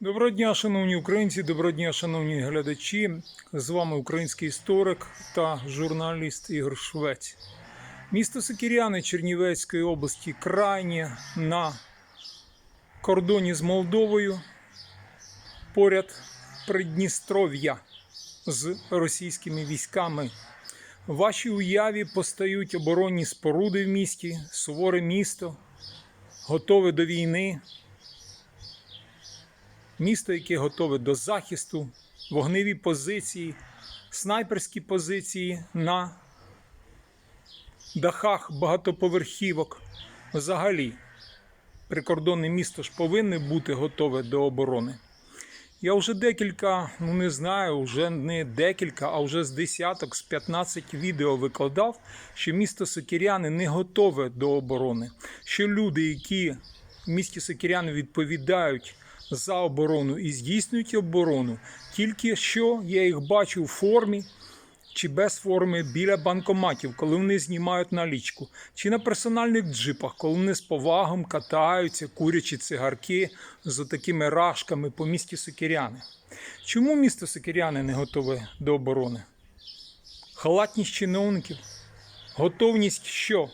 Доброго дня, шановні українці, доброго дня, шановні глядачі. З вами український історик та журналіст Ігор Швець. Місто Сокіряни Чернівецької області крайнє на кордоні з Молдовою, поряд Придністров'я з російськими військами. В вашій уяві постають оборонні споруди в місті, суворе місто, готове до війни. Місто, яке готове до захисту, вогневі позиції, снайперські позиції на дахах багатоповерхівок. Взагалі, прикордонне місто ж повинне бути готове до оборони. Я вже декілька, ну не знаю, вже не декілька, а вже з десяток, з 15 відео викладав, що місто Сокіряни не готове до оборони. Що люди, які в місті Сокіряни відповідають за оборону і здійснюють оборону, тільки що я їх бачу в формі чи без форми біля банкоматів, коли вони знімають налічку, чи на персональних джипах, коли вони з повагом катаються, курячи цигарки з такими рашками по місті Сокиряни. Чому місто Сокиряни не готове до оборони? Халатність чиновників, готовність що?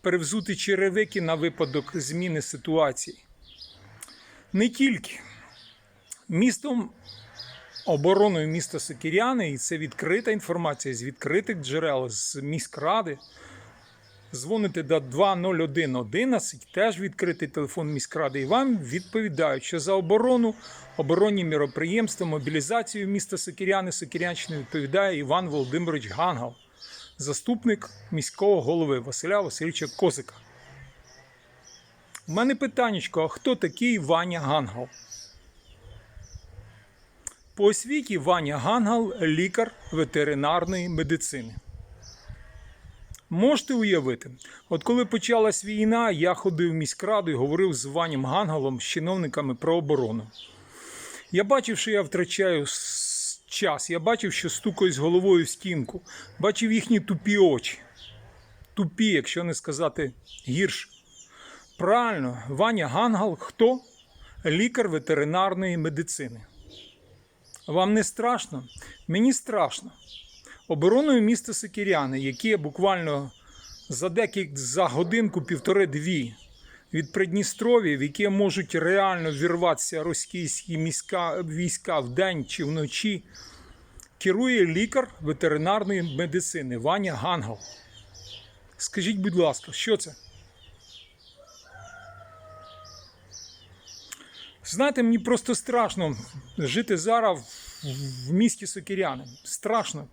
Перевзути черевики на випадок зміни ситуації. Не тільки містом обороною міста Сокіряни, і це відкрита інформація з відкритих джерел з міськради. Дзвоните до 20111, теж відкритий телефон міськради, і вам відповідають, що за оборону, оборонні міроприємства, мобілізацію міста Сокіряни, Сокірянщини відповідає Іван Володимирович Гангал, заступник міського голови Василя Васильовича Козика. У мене питаннячко, а хто такий Ваня Гангал? По освіті Ваня Гангал лікар ветеринарної медицини. Можете уявити, от коли почалась війна, я ходив в міськраду і говорив з Ванім Гангалом, з чиновниками про оборону. Я бачив, що я втрачаю час, я бачив, що стукаюсь головою в стінку, бачив їхні тупі очі. Тупі, якщо не сказати гірше. Правильно, Ваня Гангал хто? Лікар ветеринарної медицини. Вам не страшно? Мені страшно. Обороною міста Сокіряни, яке буквально за декілька за годинку, півтори-дві від Придністров'я, в яке можуть реально вірватися російські міська, війська вдень чи вночі, керує лікар ветеринарної медицини Ваня Гангал. Скажіть, будь ласка, що це? Знаєте, мені просто страшно жити зараз в- місті Сокіряни. Страшно.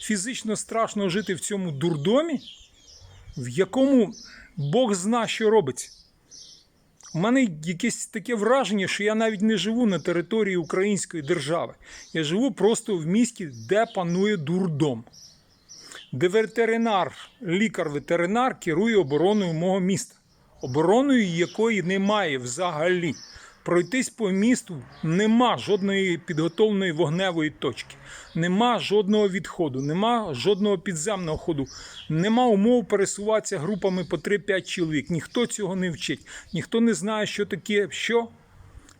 Фізично страшно жити в цьому дурдомі, в якому Бог зна, що робиться. У мене якесь таке враження, що я навіть не живу на території Української держави. Я живу просто в місті, де панує дурдом. Де ветеринар, лікар-ветеринар керує обороною мого міста. Обороною якої немає взагалі. Пройтись по місту нема жодної підготовленої вогневої точки, нема жодного відходу, нема жодного підземного ходу, нема умов пересуватися групами по 3-5 чоловік. Ніхто цього не вчить, ніхто не знає, що таке що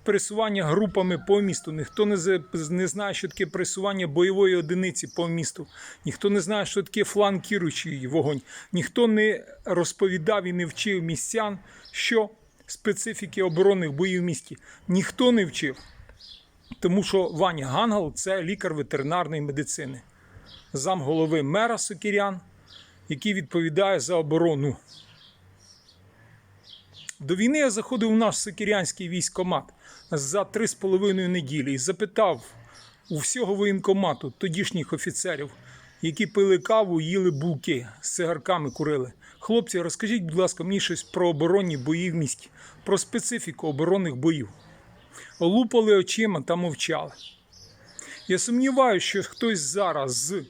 пересування групами по місту. Ніхто не, знає, що таке пересування бойової одиниці по місту. Ніхто не знає, що таке фланкіруючий вогонь. Ніхто не розповідав і не вчив містян, що специфіки оборонних боїв в місті. Ніхто не вчив. Тому що Ваня Гангал це лікар ветеринарної медицини, зам голови мера Сокірян, який відповідає за оборону. До війни я заходив у наш сокірянський військкомат за три з половиною неділі і запитав у всього воєнкомату тодішніх офіцерів, які пили каву, їли булки з цигарками курили. Хлопці, розкажіть, будь ласка, мені щось про оборонні бої в місті, про специфіку оборонних боїв. Лупали очима та мовчали. Я сумніваюся, що хтось зараз з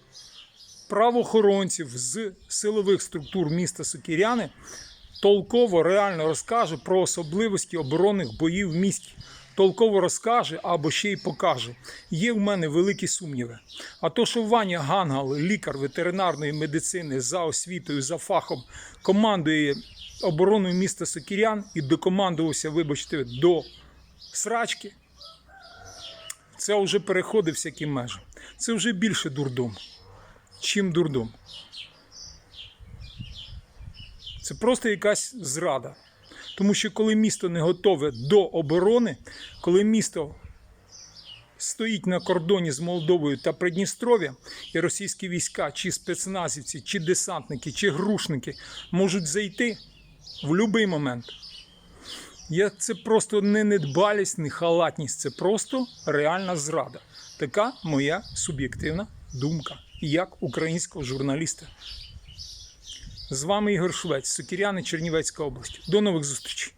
правоохоронців, з силових структур міста Сокіряни толково реально розкаже про особливості оборонних боїв в місті. Толково розкаже або ще й покаже. Є в мене великі сумніви. А то, що Ваня Гангал, лікар ветеринарної медицини за освітою, за фахом, командує обороною міста Сокірян і докомандувався, вибачте, до срачки, це вже переходить всякі межі. Це вже більше дурдом, чим дурдом. Це просто якась зрада. Тому що коли місто не готове до оборони, коли місто стоїть на кордоні з Молдовою та Придністров'я, і російські війська, чи спецназівці, чи десантники, чи грушники можуть зайти в будь-який момент. Я, це просто не недбалість, не халатність, це просто реальна зрада. Така моя суб'єктивна думка, як українського журналіста. З вами Ігор Шулець, Сокіряни, Чернівецька область. До нових зустрічей.